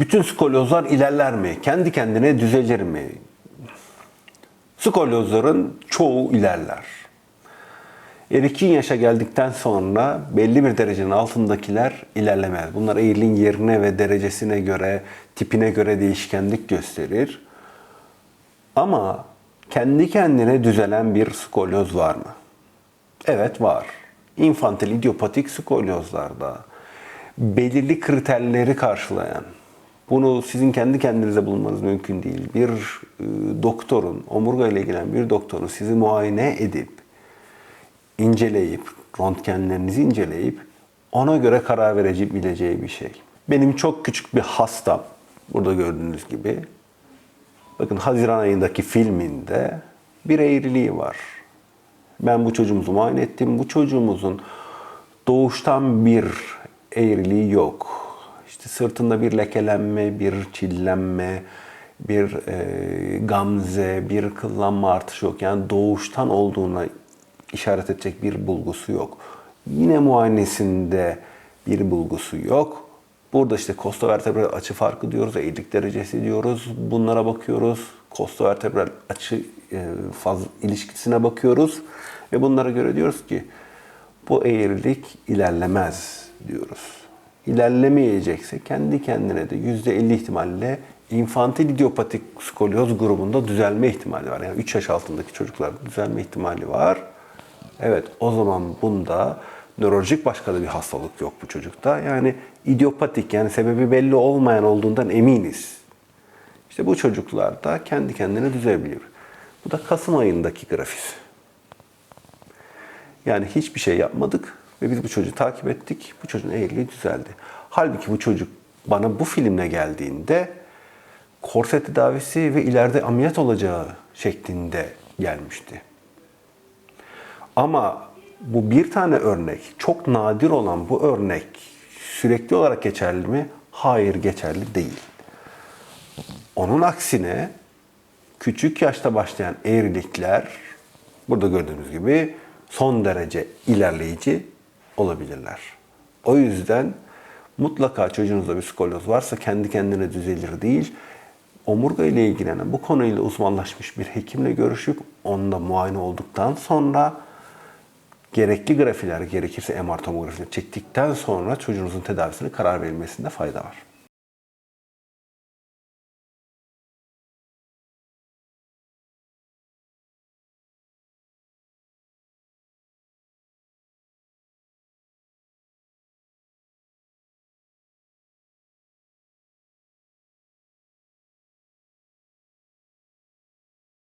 bütün skolyozlar ilerler mi? Kendi kendine düzelir mi? Skolyozların çoğu ilerler. Erişkin yaşa geldikten sonra belli bir derecenin altındakiler ilerlemez. Bunlar eğriliğin yerine ve derecesine göre, tipine göre değişkenlik gösterir. Ama kendi kendine düzelen bir skolyoz var mı? Evet var. İnfantil idiopatik skolyozlarda belirli kriterleri karşılayan, bunu sizin kendi kendinize bulmanız mümkün değil. Bir e, doktorun, omurga ile ilgilenen bir doktorun sizi muayene edip, inceleyip, röntgenlerinizi inceleyip ona göre karar verebileceği bir şey. Benim çok küçük bir hastam, burada gördüğünüz gibi, bakın Haziran ayındaki filminde bir eğriliği var. Ben bu çocuğumuzu muayene ettim. Bu çocuğumuzun doğuştan bir eğriliği yok. İşte sırtında bir lekelenme, bir çillenme, bir e, gamze, bir kıllanma artışı yok. Yani doğuştan olduğuna işaret edecek bir bulgusu yok. Yine muayenesinde bir bulgusu yok. Burada işte kostovertebral açı farkı diyoruz, eğrilik derecesi diyoruz. Bunlara bakıyoruz. Kostovertebral açı e, faz ilişkisine bakıyoruz ve bunlara göre diyoruz ki bu eğrilik ilerlemez diyoruz. İlerlemeyecekse kendi kendine de %50 ihtimalle infantil idiopatik skolyoz grubunda düzelme ihtimali var. Yani 3 yaş altındaki çocuklarda düzelme ihtimali var. Evet o zaman bunda nörolojik başka da bir hastalık yok bu çocukta. Yani idiopatik yani sebebi belli olmayan olduğundan eminiz. İşte bu çocuklarda kendi kendine düzelebilir. Bu da Kasım ayındaki grafisi. Yani hiçbir şey yapmadık ve biz bu çocuğu takip ettik. Bu çocuğun eğriliği düzeldi. Halbuki bu çocuk bana bu filmle geldiğinde korse tedavisi ve ileride ameliyat olacağı şeklinde gelmişti. Ama bu bir tane örnek, çok nadir olan bu örnek sürekli olarak geçerli mi? Hayır geçerli değil. Onun aksine küçük yaşta başlayan eğrilikler burada gördüğünüz gibi son derece ilerleyici olabilirler. O yüzden mutlaka çocuğunuzda bir skolyoz varsa kendi kendine düzelir değil. Omurga ile ilgilenen bu konuyla uzmanlaşmış bir hekimle görüşüp onda muayene olduktan sonra gerekli grafiler gerekirse MR tomografileri çektikten sonra çocuğunuzun tedavisine karar verilmesinde fayda var.